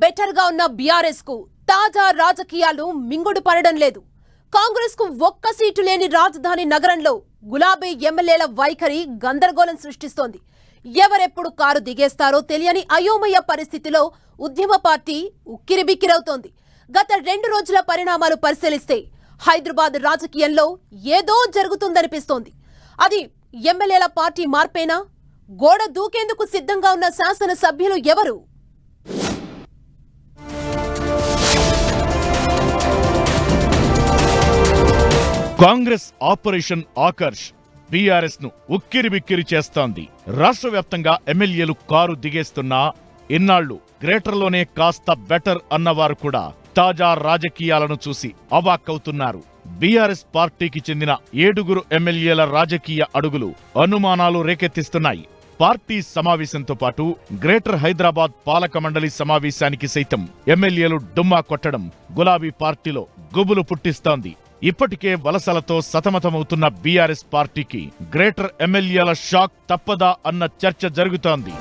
బెటర్గా ఉన్న బీఆర్ఎస్కు తాజా రాజకీయాలు మింగుడు పడడం లేదు. కాంగ్రెస్కు ఒక్క సీటు లేని రాజధాని నగరంలో గులాబీ ఎమ్మెల్యేల వైఖరి గందరగోళం సృష్టిస్తోంది. ఎవరెప్పుడు కారు దిగేస్తారో తెలియని అయోమయ పరిస్థితిలో ఉద్యమ పార్టీ ఉక్కిరిబిక్కిరవుతోంది. గత రెండు రోజుల పరిణామాలు పరిశీలిస్తే హైదరాబాద్ రాజకీయంలో ఏదో జరుగుతుందనిపిస్తోంది. అది ఎమ్మెల్యేల పార్టీ మార్పేనా? గోడ దూకేందుకు సిద్ధంగా ఉన్న శాసనసభ్యులు ఎవరు? కాంగ్రెస్ ఆపరేషన్ ఆకర్ష్ బీఆర్ఎస్ను ఉక్కిరిబిక్కిరి చేస్తోంది. రాష్ట్ర వ్యాప్తంగా ఎమ్మెల్యేలు కారు దిగేస్తున్నా ఇన్నాళ్ళు గ్రేటర్లోనే కాస్త బెటర్ అన్నవారు కూడా తాజా రాజకీయాలను చూసి అవాక్కవుతున్నారు. బీఆర్ఎస్ పార్టీకి చెందిన ఏడుగురు ఎమ్మెల్యేల రాజకీయ అడుగులు అనుమానాలు రేకెత్తిస్తున్నాయి. పార్టీ సమావేశంతో పాటు గ్రేటర్ హైదరాబాద్ పాలక మండలి సమావేశానికి సైతం ఎమ్మెల్యేలు డుమ్మా కొట్టడం గులాబీ పార్టీలో గుబులు పుట్టిస్తోంది. ఇప్పటికే వలసలతో సతమతమవుతున్న బీఆర్ఎస్ పార్టీకి గ్రేటర్ ఎమ్మెల్యేల షాక్ తప్పదా అన్న చర్చ జరుగుతోంది.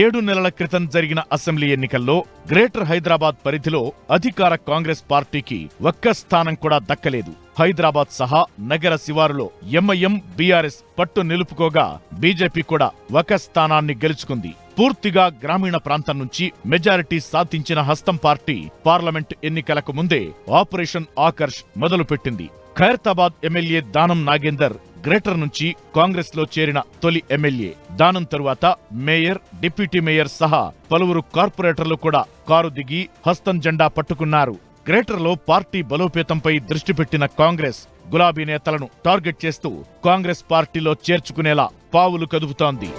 ఏడు నెలల క్రితం జరిగిన అసెంబ్లీ ఎన్నికల్లో గ్రేటర్ హైదరాబాద్ పరిధిలో అధికార కాంగ్రెస్ పార్టీకి ఒక్క స్థానం కూడా దక్కలేదు. హైదరాబాద్ సహా నగర శివారులో ఎంఐఎం బీఆర్ఎస్ పట్టు నిలుపుకోగా బీజేపీ కూడా ఒక స్థానాన్ని గెలుచుకుంది. పూర్తిగా గ్రామీణ ప్రాంతం నుంచి మెజారిటీ సాధించిన హస్తం పార్టీ పార్లమెంట్ ఎన్నికలకు ముందే ఆపరేషన్ ఆకర్ష్ మొదలుపెట్టింది. ఖైరతాబాద్ ఎమ్మెల్యే దానం నాగేందర్ గ్రేటర్ నుంచి కాంగ్రెస్లో చేరిన తొలి ఎమ్మెల్యే. దానం తరువాత మేయర్ డిప్యూటీ మేయర్ సహా పలువురు కార్పొరేటర్లు కూడా కారు దిగి హస్తం జెండా పట్టుకున్నారు. గ్రేటర్లో పార్టీ బలోపేతంపై దృష్టి పెట్టిన కాంగ్రెస్ గులాబీ నేతలను టార్గెట్ చేస్తూ కాంగ్రెస్ పార్టీలో చేర్చుకునేలా పావులు కదుపుతోంది.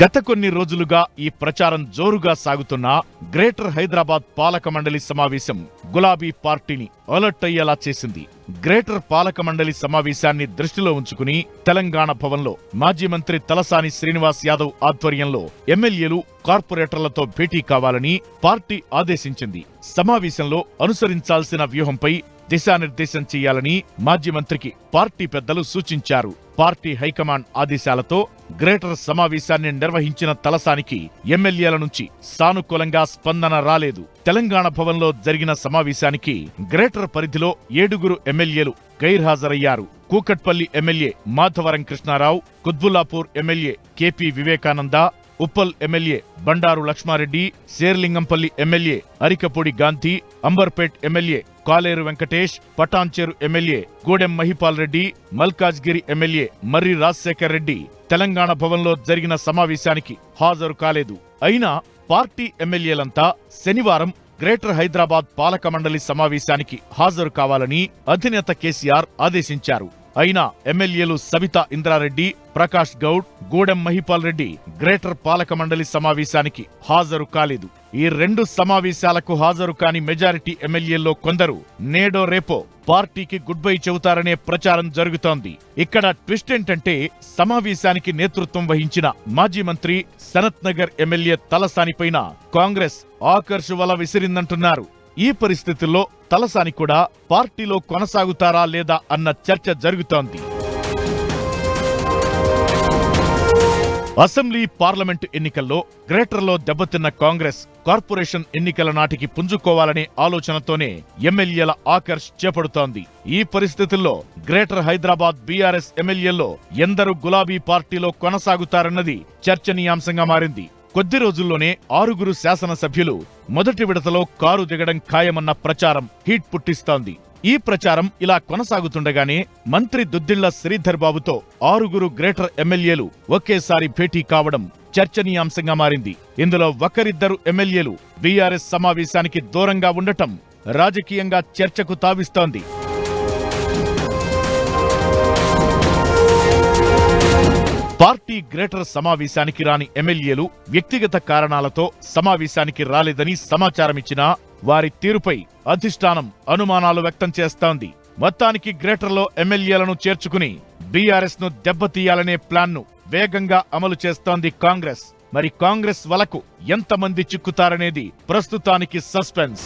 గత కొన్ని రోజులుగా ఈ ప్రచారం జోరుగా సాగుతున్న గ్రేటర్ హైదరాబాద్ పాలక మండలి సమావేశం గులాబీ పార్టీని అలర్ట్ అయ్యేలా చేసింది. గ్రేటర్ పాలక మండలి సమావేశాన్ని దృష్టిలో ఉంచుకుని తెలంగాణ భవన్లో మాజీ మంత్రి తలసాని శ్రీనివాస్ యాదవ్ ఆధ్వర్యంలో ఎమ్మెల్యేలు కార్పొరేటర్లతో భేటీ కావాలని పార్టీ ఆదేశించింది. సమావేశంలో అనుసరించాల్సిన వ్యూహంపై దిశానిర్దేశం చేయాలని మాజీ మంత్రికి పార్టీ పెద్దలు సూచించారు. పార్టీ హైకమాండ్ ఆదేశాలతో గ్రేటర్ సమావేశాన్ని నిర్వహించిన తలసానికి ఎమ్మెల్యేల నుంచి సానుకూలంగా స్పందన రాలేదు. తెలంగాణ భవన్లో జరిగిన సమావేశానికి గ్రేటర్ పరిధిలో ఏడుగురు ఎమ్మెల్యేలు గైర్హాజరయ్యారు. Kukatpally MLA Madhavaram Krishna Rao Quthbullapur MLA KP Vivekananda Uppal MLA Bandaru Lakshma Reddy Serilingampally MLA Arikapudi Gandhi Amberpet MLA Kaleru Venkatesh Patancheru MLA Gudem Mahipal Reddy Malkajgiri MLA Marri Rajasekhar Reddy Telangana భవన్లో జరిగిన సమావేశానికి హాజరు కాలేదు. అయినా party ఎమ్మెల్యేలంతా శనివారం greater Hyderabad పాలక మండలి సమావేశానికి హాజరు కావాలని అధినేత కేసీఆర్ ఆదేశించారు. అయినా ఎమ్మెల్యేలు సబితా ఇంద్రారెడ్డి ప్రకాష్ గౌడ్ గూడెం మహిపాల్ రెడ్డి గ్రేటర్ పాలక మండలి సమావేశానికి హాజరు కాలేదు. ఈ రెండు సమావేశాలకు హాజరు కాని మెజారిటీ ఎమ్మెల్యేల్లో కొందరు నేడో రేపో పార్టీకి గుడ్ బై చెబుతారనే ప్రచారం జరుగుతోంది. ఇక్కడ ట్విస్ట్ ఏంటంటే సమావేశానికి నేతృత్వం వహించిన మాజీ మంత్రి సనత్ నగర్ ఎమ్మెల్యే తలసానిపైన కాంగ్రెస్ ఆకర్షు వల విసిరిందంటున్నారు. ఈ పరిస్థితుల్లో తలసాని కూడా పార్టీలో కొనసాగుతారా లేదా అన్న చర్చ జరుగుతోంది. అసెంబ్లీ పార్లమెంటు ఎన్నికల్లో గ్రేటర్లో దెబ్బతిన్న కాంగ్రెస్ కార్పొరేషన్ ఎన్నికల నాటికి పుంజుకోవాలనే ఆలోచనతోనే ఎమ్మెల్యేల ఆకర్ష్ చేపడుతోంది. ఈ పరిస్థితుల్లో గ్రేటర్ హైదరాబాద్ బీఆర్ఎస్ ఎమ్మెల్యేల్లో ఎందరు గులాబీ పార్టీలో కొనసాగుతారన్నది చర్చనీయాంశంగా మారింది. కొద్ది రోజుల్లోనే ఆరుగురు శాసనసభ్యులు మొదటి విడతలో కారు దిగడం ఖాయమన్న ప్రచారం హీట్ పుట్టిస్తోంది. ఈ ప్రచారం ఇలా కొనసాగుతుండగానే మంత్రి దుద్దిళ్ళ శ్రీధర్ బాబుతో ఆరుగురు గ్రేటర్ ఎమ్మెల్యేలు ఒకేసారి భేటీ కావడం చర్చనీయాంశంగా మారింది. ఇందులో ఒకరిద్దరు ఎమ్మెల్యేలు బీఆర్ఎస్ సమావేశానికి దూరంగా ఉండటం రాజకీయంగా చర్చకు తావిస్తోంది. పార్టీ గ్రేటర్ సమావేశానికి రాని ఎమ్మెల్యేలు వ్యక్తిగత కారణాలతో సమావేశానికి రాలేదని సమాచారమిచ్చినా వారి తీరుపై అధిష్టానం అనుమానాలు వ్యక్తం చేస్తోంది. మొత్తానికి గ్రేటర్లో ఎమ్మెల్యేలను చేర్చుకుని బీఆర్ఎస్ను దెబ్బతీయాలనే ప్లాన్ను వేగంగా అమలు చేస్తోంది కాంగ్రెస్. మరి కాంగ్రెస్ వలకు ఎంతమంది చిక్కుతారనేది ప్రస్తుతానికి సస్పెన్స్.